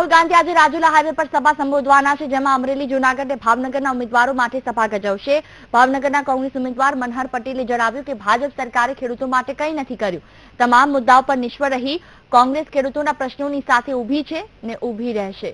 રાહુલ ગાંધી આજે રાજુલા હાઈવે પર સભા સંબોધવાના છે, જેમાં અમરેલી, જૂનાગઢ અને ભાવનગરના ઉમેદવારો માટે સભા ગજવશે. ભાવનગરના કોંગ્રેસ ઉમેદવાર મનહર પટેલે જણાવ્યું કે ભાજપ સરકારે ખેડૂતો માટે કંઈ નથી કર્યું. તમામ મુદ્દાઓ પર નિષ્ફળ રહી. કોંગ્રેસ ખેડૂતોના પ્રશ્નોની સાથે ઊભી છે ને ઊભી રહેશે.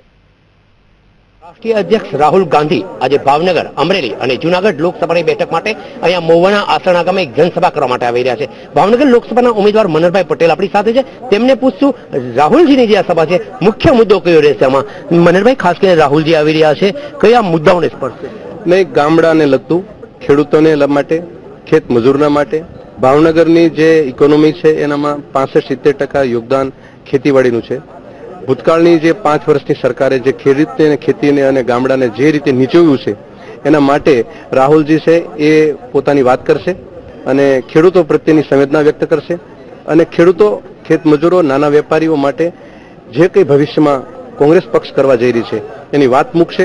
રાષ્ટ્રીય અધ્યક્ષ રાહુલ ગાંધી આજે ભાવનગર, અમરેલી અને જુનાગઢ લોકસભાની બેઠક માટે અહીંયા મોવાના આસણા ગામે જનસભા કરવા માટે આવી રહ્યા છે. ભાવનગર લોકસભાના ઉમેદવાર મનરભાઈ પટેલ આપણી સાથે છે. તેમને પૂછશું, રાહુલજીની જે આ સભા છે, મુખ્ય મુદ્દો કયો રહેશે આમાં? મનરભાઈ ખાસ કરીને રાહુલજી આવી રહ્યા છે. કયા મુદ્દાઓને સ્પર્શશે? નહીં ગામડાને લગતું, ખેડૂતોને માટે, ખેત મજૂરના માટે, ભાવનગરની જે ઇકોનોમી છે, એનામાં પાસઠ સિત્તેર ટકા યોગદાન ખેતીવાડીનું છે. ભૂતકાળની જે પાંચ વર્ષની સરકારે જે ખેડૂતને ખેતીને અને ગામડાને જે રીતે નીચવ્યું છે, એના માટે રાહુલજી છે એ પોતાની વાત કરશે અને ખેડૂતો પ્રત્યેની સંવેદના વ્યક્ત કરશે અને ખેડૂતો, ખેતમજૂરો, નાના વેપારીઓ માટે જે કંઈ ભવિષ્યમાં કોંગ્રેસ પક્ષ કરવા જઈ રહી છે, એની વાત મૂકશે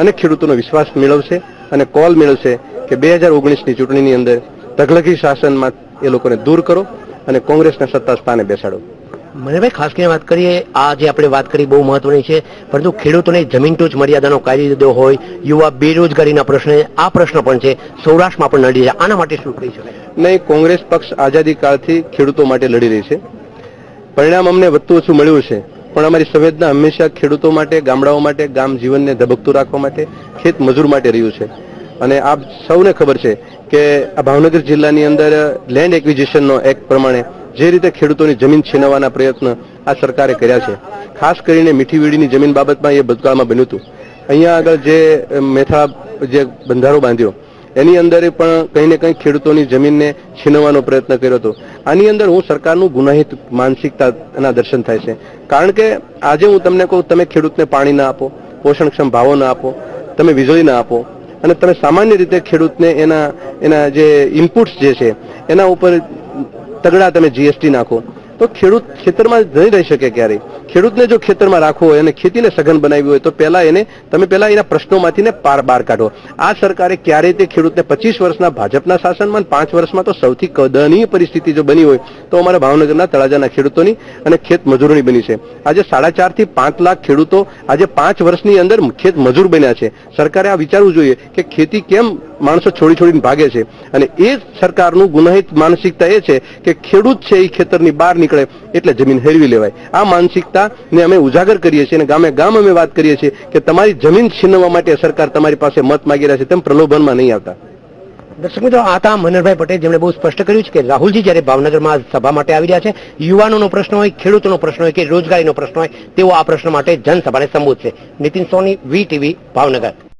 અને ખેડૂતોનો વિશ્વાસ મેળવશે અને કોલ મેળવશે કે બે હજાર ઓગણીસની ચૂંટણીની અંદર તગલગી શાસનમાં એ લોકોને દૂર કરો અને કોંગ્રેસના સત્તા સ્થાને બેસાડો. મનહરભાઈ ખાસ કરીને વાત કરીએ, આ જે આપણે વાત કરી બહુ મહત્વની છે, પરંતુ ખેડૂતોને જમીન ટોચ મર્યાદાનો કાયદો હોય, યુવા બેરોજગારીના પ્રશ્ને, આ પ્રશ્ન પણ છે, સૌરાષ્ટ્રમાં પણ લડી રહ્યા આના માટે શું કહી શકાય? નહીં, કોંગ્રેસ પક્ષ આઝાદી કાળથી ખેડૂતો માટે લડી રહી છે. પરિણામ અમને વધતું ઓછું મળ્યું છે, પણ અમારી સંવેદના હંમેશા ખેડૂતો માટે, ગામડાઓ માટે, ગામ જીવનને ધબકતું રાખવા માટે, ખેત મજૂર માટે રહ્યું છે. અને આપ સૌને ખબર છે કે આ ભાવનગર જિલ્લાની અંદર લેન્ડ એક્વિઝિશનનો એક્ટ પ્રમાણે જે રીતે ખેડૂતોની જમીન છીનવવાના પ્રયત્ન આ સરકારે કર્યા છે. ખાસ કરીને મીઠી વીડીની જમીન બાબતમાં એ ભૂતકાળમાં બન્યું હતું. અહીંયા આગળ જે મેથા જે બંધારો બાંધ્યો, એની અંદર પણ કંઈ ને કંઈ ખેડૂતોની જમીનને છીનવવાનો પ્રયત્ન કર્યો હતો. આની અંદર હું સરકારનું ગુનાહિત માનસિકતાના દર્શન થાય છે. કારણ કે આજે હું તમને કહું, તમે ખેડૂતને પાણી ના આપો, પોષણક્ષમ ભાવો ના આપો, તમે વીજળી ના આપો, અને તમે સામાન્ય રીતે ખેડૂતને એના એના જે ઇનપુટ્સ જે છે, એના ઉપર તગડા તમે જીએસટી નાખો. તો ખેડૂત ખેતરમાં નહીં રહી શકે ક્યારેય. ખેડૂતને જો ખેતરમાં રાખવો હોય અને ખેતીને સઘન બનાવી હોય તો પહેલા એને, તમે પહેલા એના પ્રશ્નોમાંથી પાર બહાર કાઢો. આ સરકારે ક્યારેય તે ખેડૂતને પચીસ વર્ષના ભાજપના શાસનમાં પાંચ વર્ષમાં તો સૌથી કદનીય પરિસ્થિતિ જો બની હોય, તો અમારા ભાવનગરના તળાજાના ખેડૂતોની અને ખેત મજૂરોની બની છે. આજે સાડા ચારથી પાંચ લાખ ખેડૂતો આજે પાંચ વર્ષની અંદર ખેત મજૂર બન્યા છે. સરકારે આ વિચારવું જોઈએ કે ખેતી કેમ માણસો છોડી છોડીને ભાગે છે. અને એ સરકારનું ગુનાહિત માનસિકતા એ છે કે ખેડૂત છે એ ખેતરની બહાર નીકળે એટલે જમીન હેરવી લેવાય. આ માનસિકતાને અમે ઉજાગર કરીએ છીએ અને ગામે ગામ અમે વાત કરીએ છીએ કે તમારી જમીન છીનવવા માટે સરકાર તમારી પાસે મત માગી રહ્યા છે તેમ પ્રલોભનમાં નહીં આવતા. દર્શક મિત્રો, આ હતા મનરભાઈ પટેલ, જેમણે બહુ સ્પષ્ટ કર્યું છે કે રાહુલજી જ્યારે ભાવનગરમાં સભા માટે આવી રહ્યા છે, યુવાનોનો પ્રશ્ન હોય, ખેડૂતોનો પ્રશ્ન હોય કે રોજગારીનો પ્રશ્ન હોય, તેઓ આ પ્રશ્ન માટે જનસભાને સંબોધશે. Nitin Soni, V TV, Bhavnagar.